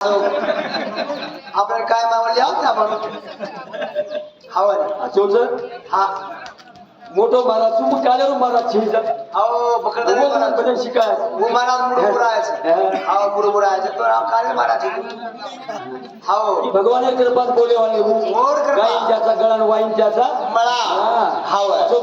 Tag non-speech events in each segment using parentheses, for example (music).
आपण काय मावळले आहोत ना आपण? हवा चोच हा. मोठो महाराज तू मग काल्यावर महाराज शिजा बदल शिकाय वो महाराज मुडू बुडायचं हाव मुडू बुडायचं तर आप काय महाराज. हाव भगवान कृपात बोले वाले कृपा. मला हा. तो.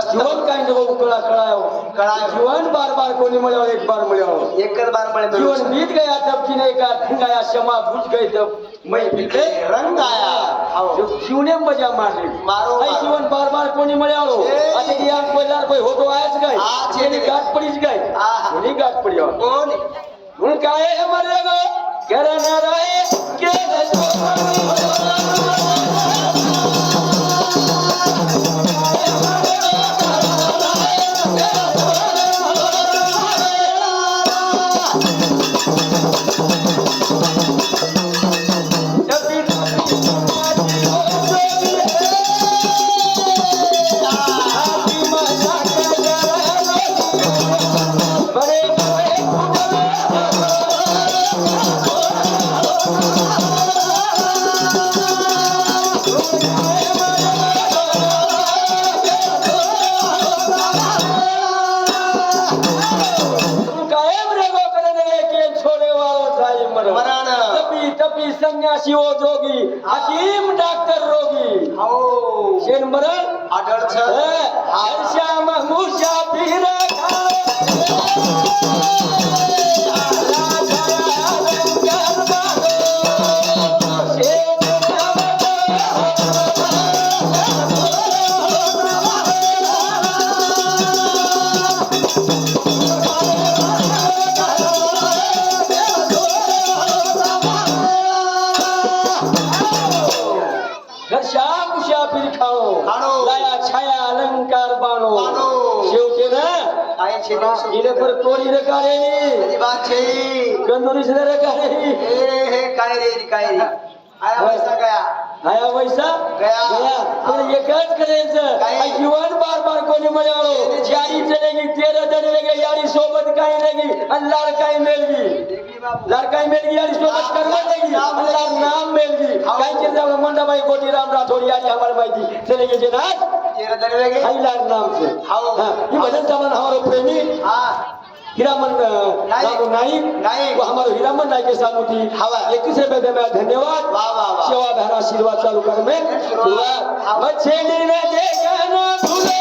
जीवन काय नको कळा कळायो कळायो. जीवन बार बार कोणी मिळावं एक बार बार मळे जीवन बीत गया तब की नहीं का ठंगाया क्षमा बुझ गई तब मैं रंग आया. जीवने मजा मारली. मारो. जीवन बार बार कोणी. आता की यार कोयलार कोई होतो आहेच काय हा, छे कोणी दे. गाठ पडीच काय आहा. कोणी गाठ पडी कोण म्हणून काय आहे मरे गो करणार आहे केलं कायम तपी संन्यासी ओ जोगी हकीम डॉक्टर रोगी. शेन मरण. आढळच श्याम मुर्शा पीर काय छे दिवस गिरे पर तोडी रे काढे बात छे कंदोरी से रे हे आया वैसा? गया. पण एकच करायचं? जीवन बार बार कोणी मिळालो यारी चलेगी तेरह दिन लगे यारी सोबत काही नाही आणि लाड काही बाबू. लाड काही मिळगी यारी सोबत देगी नाम आणि लाड नाम मिळगी हाव. काही केलं जावं? मंडाबाई गोटी राम राठोड यारी आम्हाला माहिती. चले गेले ना? तेरा आई लाड नाम से. हाँ, ये भजन सामान हमारो प्रेमी. हा. हीरामन. रामू नाईक. वो हमारो हीरामन नाईक के साथ थी हवा. इक्कीस रुपए में धन्यवाद वाह वाह वाह सेवा धारा आशीर्वाद चालू कर में शुरुआत. मछली ने देखा ना भूले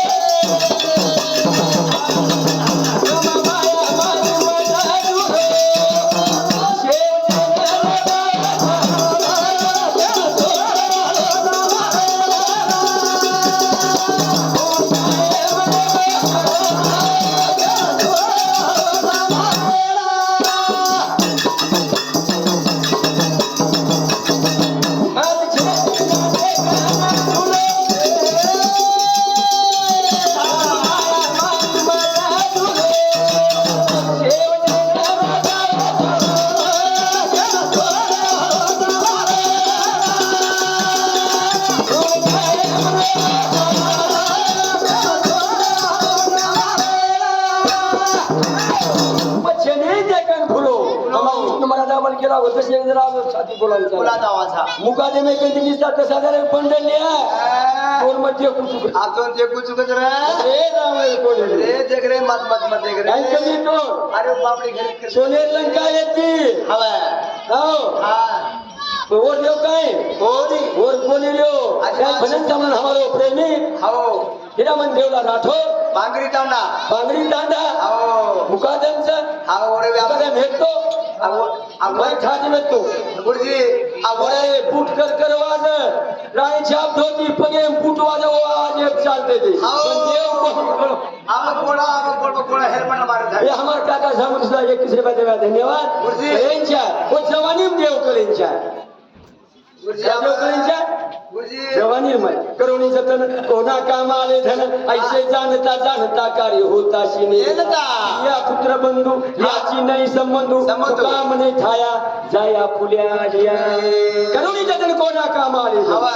आम्हाला केला होता शेंद्र छाती बोला बोलायला जावाचा मुकादे में कधी दिसतात तर साधारण पंढर लिहा कोणमध्ये कुचुक आतून ते रे रे राम रे कोणी रे देख रे मत मत मत देख काय कमी रे तो। अरे बापरे घरी सोनेर लंका येते हवा हो। हा। ओर देव काय कोणी ओर कोणी लियो अच्छा. भजन सामान हमारो प्रेमी हो हिरामन देवला राठोड बांगरी तांडा बांगडी तांडा हो मुकादमचं हा ओरे व्यापार। भेटतो खादी भेटतो गुरुजी अरे बूट कर कर वाज. राणी छाप धोती पगे बूट वाज आवाज एक चालते ते. पण देव कोणी करो? आम कोणा आम कोण कोणा हेल्मेट मारत हे आहे हमार काका सांगून सुद्धा एकवीस रुपये देवा धन्यवाद. गुरुजी. यांच्या. व जवानीम देव गुरुजी गुरुजी जवानी मय करुणी जतन कोणा कामाले धन ऐसे जाणता जाणता कार्य होता शिने. या पुत्र बंधू याची नाही संबंधू म्हणे ठाया जाया फुल्या जिया करुणी जतन कोणा कामाले धन. हवा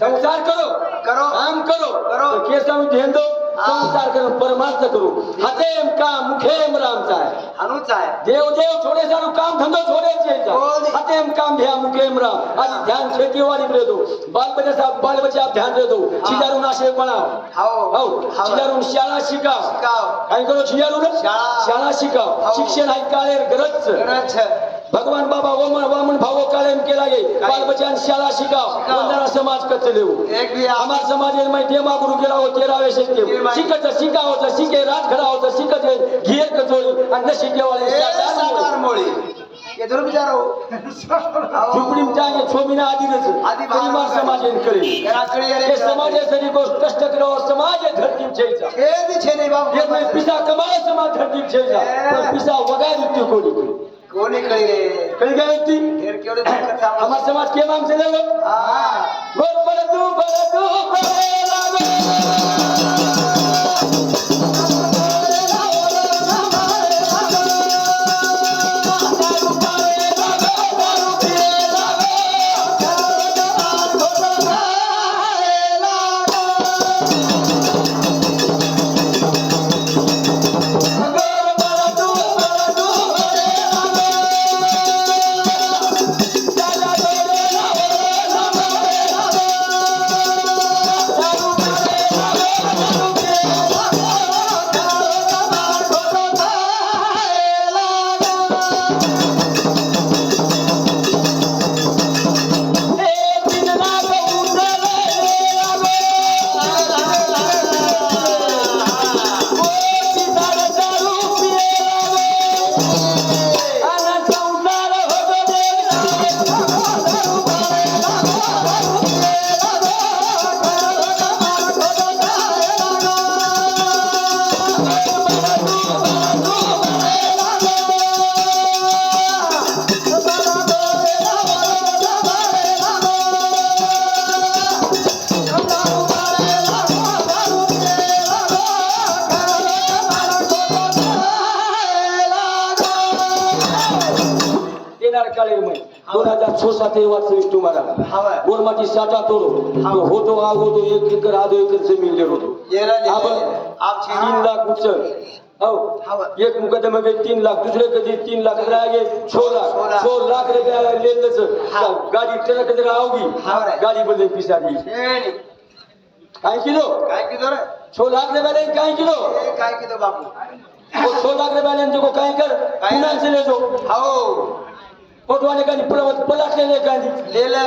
संसार करो करो. काम करो करो. तो केसाऊ ध्यान दो हा. संसार करो परमार्थ करू. हतेम काम मुखेम राम चाहे अनुच चाहे देव देव छोडे सारू काम धंदो छोडे हो, हतेम काम भ्या मुखेम राम. आज ध्यान खेतीवाडी रे दो बाल बच्चे साहब बाल बच्चे आप ध्यान दे दो शिजारून आशे बनाव हाओ हाओ शिजारून शाळा शिकाव. शिका काय करो? शिजारून? शाळा. शिकाव. हो. शिक्षण आहे काळेर गरज. गरज. भगवान बाबा वमन वामन भाव कायम लागे बाल बच्चन शाला शिकाव वंदना समाज कच लेऊ हमार समाज में मैं डेमा गुरु के लाओ तेरा तेरावे शिके शिकत शिका होत शिके रात खडा होत शिकत घेर कचोळी आणि नशी वाले सातार मोळी. ये जरूर विचारो (laughs) झुपडी टांगे छोमिना आदिरच आदि परिवार समाज ने करे ये समाज ऐसे सरी गोष्ट कष्ट करो और समाज ये धरती छेचा. ए दिछे नहीं बाप ये मैं पिसा कमाए समाज धरती चेंजा पर पिसा वगाय दित्यो कोली कोने कड़ी रे कड़ी गई थी ढेर के ओरे हमारे समाज के नाम से ले लो हां बोल पर तू पर तू पर हजार छो सात हे वाचवीस तुम्हाला હવે बोरमाची साठा तोडो तो होतो आग होतो एक एकर आधो एकर जमीन लेर होतो એરા લે आपण આપ છે तीन लाख उचल हो एक मुकदमे गे तीन लाख दुसरे कधी तीन लाख रागे छो लाख छो लाख. छो लाख रुपया लेलच हा. गाडी ट्रक जर आवगी हा रे. गाडी बदल पिसाडी છે નહીં काय किलो કાઈ કીધો રે छो लाख रुपया ले काय किलो એ કાઈ કીધો બાપુ वो छो लाख रुपया ले जो काय कर काय? पुन्हा से ले जो હાઓ పొద్దువానే కానీ పుల్ల పుల్లట్లేనే కానీ లేదా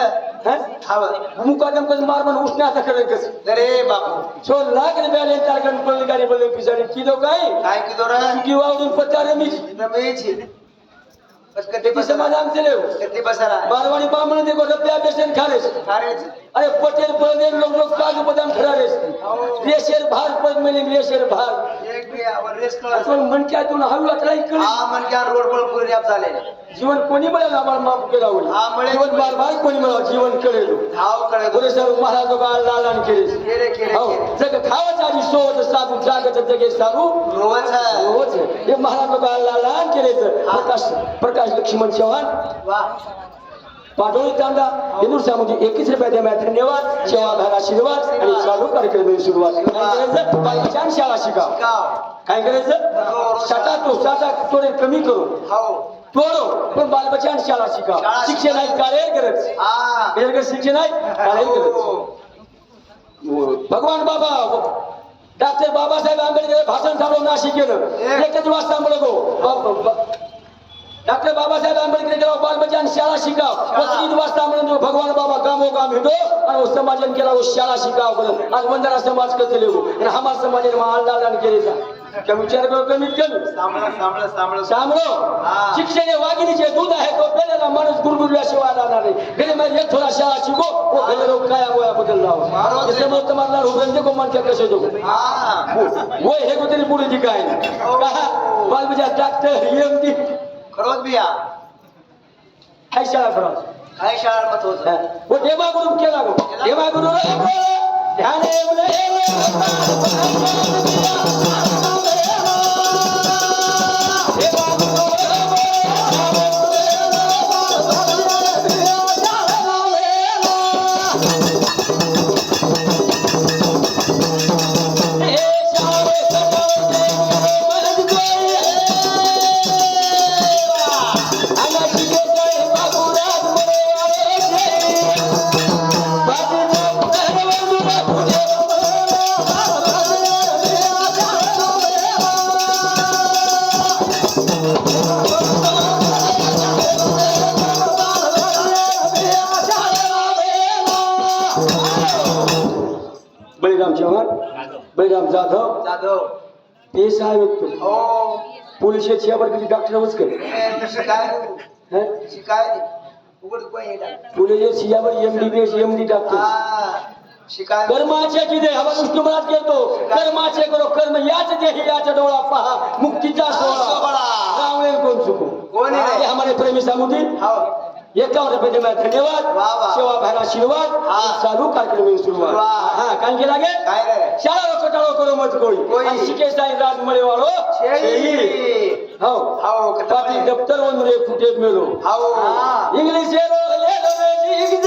अरे बापू. सो लागले बॅले तारकन गाडी बोलले पिसाडी. किलो काय काय किलो रा की पत्ता रमीज. रमीज. बस हो? बारवाणी बामण बेसन अरे पटेल लोक लोक काजू बदाम खरारेस. हो. रेशेर भार पण मेले रेशेर भार. एक बी रेस कळा रोड बळ पुरे झाले. जीवन कोणी बळे लाभाळ माफ केला होईल? जीवन बार कोणी मला जीवन कळेल? हाव गुरु सर महाराज बाळ लालन केले हो, जग खावच आणि सोच साधू जागत जगे साधू हे महाराज बाळ लालन केले प्रकाश प्रकाश लक्ष्मण चव्हाण. पाठवली पाठवून चांदा हिंदू म्हणजे एकवीस रुपया मॅच धन्यवाद. सेवाधार आशीर्वाद आणि चालू कार्यक्रम सुरुवात. काय करायचं? शाळा शिका काय करायचं? साठा तो साठा थोडे कमी करू. हो. पोरो पण बालबचान शाळा शिका. शिक्षण आहे कार्य करत शिक्षण आहे कार्य करत हो. हो. भगवान बाबा हो. डॉक्टर बाबासाहेब आंबेडकर भाषण थांबलो नाशिक केलं एकच वाज थांबलं गो. डॉक्टर बाबासाहेब आंबेडकर बाल बालबचान शाळा शिकाव वसईत वाजता म्हणून भगवान बाबा कामो काम येतो आणि समाजन केला शाळा शिकाव बोलत आज मंदिरात समाज कचले आणि हमार समाजाने महाल दादाने केले जा. का विचार करू कमीत कमी सांभाळा शिक्षण हे वाघिणीचे दूध आहे तो गेलेला माणूस गुरगुरल्याशिवाय राहणार नाही. गेले एक थोडा शाळा शिको तो काय वया बदल लाव. समोर तुम्हाला रुगंधे कोण त्या कसे देऊ वय हे कुठेतरी पुढे जी काय? हो. बाल बालबीजा डॉक्टर एमडी खरोच बिया? काय शाळा खरं काय शाळा मत होत. वो देवा गुरु केला गो देवा गुरु ध्यान जाधव. पेश आहे तो हो. पोलीस डॉक्टर तशी काय? नाही. तशी काय? नाही. उघड कोण येणार? पोलीस यावर M D B S M D doctor हा, शिकाय कर्माचे दे हवा विष्णू मनात घेतो कर्माचे करो कर्म याच देही याचा डोळा पहा. मुक्तीचा सोहळा. कोण चुको? कोणी नाही. हे हमारे प्रेमी सामुदी हो. एकावन्न रुपये देवा धन्यवाद. सेवा भायला आशीर्वाद. चालू कार्यक्रम सुरुवात. हा काय केला गे काय रे शाळा कटाळो करो मत कोई कोई. आणि शिके साई राज मळे वाळो. हो हो नाही. दप्तर वन रे फुटेत मेलो हो इंग्लिश येलो लेलो रे जीग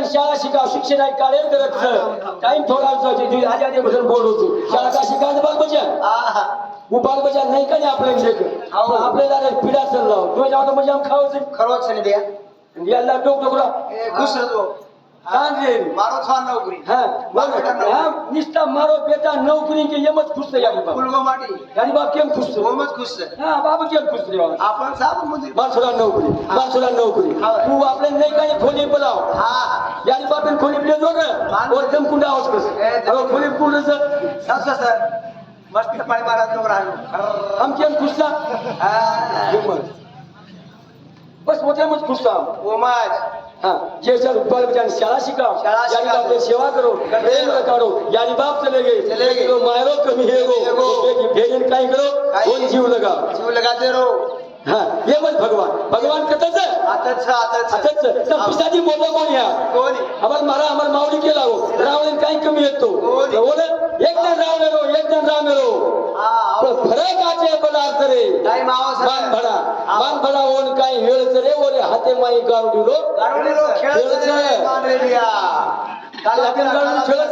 बच्चान शाळा शिकाव शिक्षण आहे काढेल करत टाइम थोडा आधी आधी बोल होतो. शाळा का शिकायचं बाल बच्चान आहा. वो बाल बच्चा नाही का नाही आपल्या लेकर हो. आपल्याला पिढा चालला. तो जाऊ म्हणजे आम खावचं खरोच बिया याला डोक डोकरा माणसाला नोकरी माणसाला नोकरी हा. तू आपल्या नाही काही खोली बोलाव हा यानी बापेन खोली प्ले जोग मान- और दम कुंडा आवाज कस ए, दम- अरे खोली कुंड सर सर मस्त पाणी मारा नोकर राहिलो हम हा. हाँ ये सब बाल बच्चा ने शाला शाला यानी। बाप ने सेवा करो प्रेम करो यानी बाप चले गए चले गए। तो मारो कमी हेगो। बेटी भेजन काई करो। कोण जीव लगा जीव लगाते रहो हाँ ये भगवान. भगवान कतच आताच आताच. आताच तर पिसाची मोठा कोण या? कोणी? आम्हाला मारा आम्हाला माऊली केला हो. रावण काही कमी येतो? बोल एक जण रावणेरो एक जण रामेरो हा पण फरक आचे पदार्थ रे. मान भडा मान भडा ओन काही वेळ रे. ओरे हाते माई खेळत रे. कांडरे बिया. काला आपण गाडून खेळत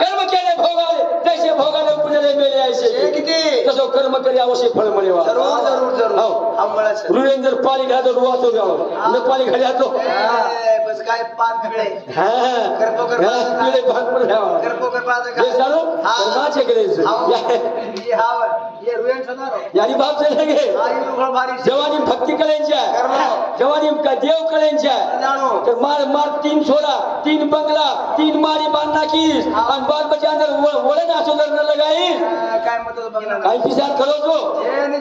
कर्म केले भोगाले जैसे भोगाले पुण्याले मेले ऐसे किती? तसं कर्म करी अवश्य फळ मिळेल. जरूर जरूर जरूर. आंबळाच. रुळेन जर पाणी घालतो रुवाचो गाव न पाणी घालतो बस काय पान पिळे कर्म कर- पिळे भाग पण घ्यावा. करपो कर पाहत हे चालू. कर्माचे करायचं ये. हाव. ये रुयन सदारो यानी बाप हा जवानी भक्ती कलेंच्या. जवानी का देव कलेंच्या तर मार मार तीन छोरा तीन बंगला तीन मारी बांधना कीस आणि बाल वळ- वळण असो जर न लगाईस काय ना काही पिसार करो जो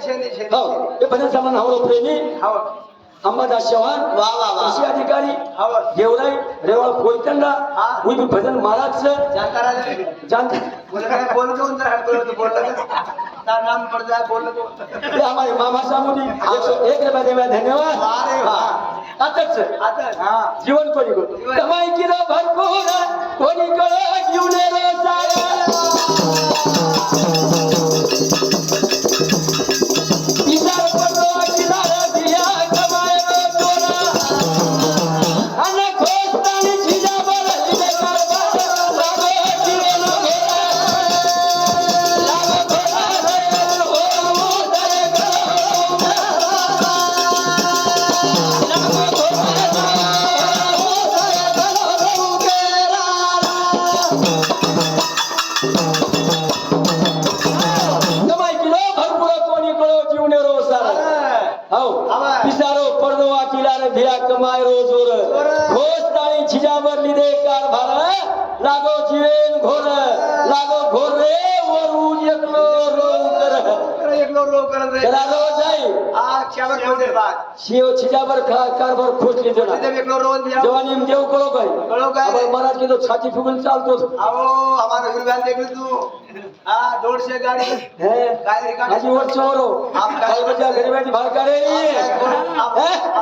छेनी हो हे भजन सामान हवरो प्रेमी। हाव अंबादास चव्हाण वा वा कृषी अधिकारी हाव देवराई रेवाळ कोयतंडा हा. मी बी भजन महाराज काय तो हात बोलतो नाम पड़ जाए बोल तो ते हमारे मामा सामुदी एक सौ एक रुपया देवा धन्यवाद. अरे. आताच आता हा. जीवन कोणी को. कमाई किलो भरपूर कोणी कळ जीवन रो सारा. किलार भिया कमाय रो जोर। जोर. घोष ताळी छिजावर लिदे कारभार लागो जीवेन घोर। लागो घोर रे वरून एकलो रो कर। एकलो रो करत रे चला रो जाई। आ चावर कोण दे बात शिव छिजावर कारभार खोटली तिथे देना एकलो रोज दिया जवानी देव कळो काय? कळो काय? आपण महाराज की तो छाती फुगून चालतो। आवो हमारा तू हा। दोडशे गाडी हे काय आप भाडकारे आप काय- आप-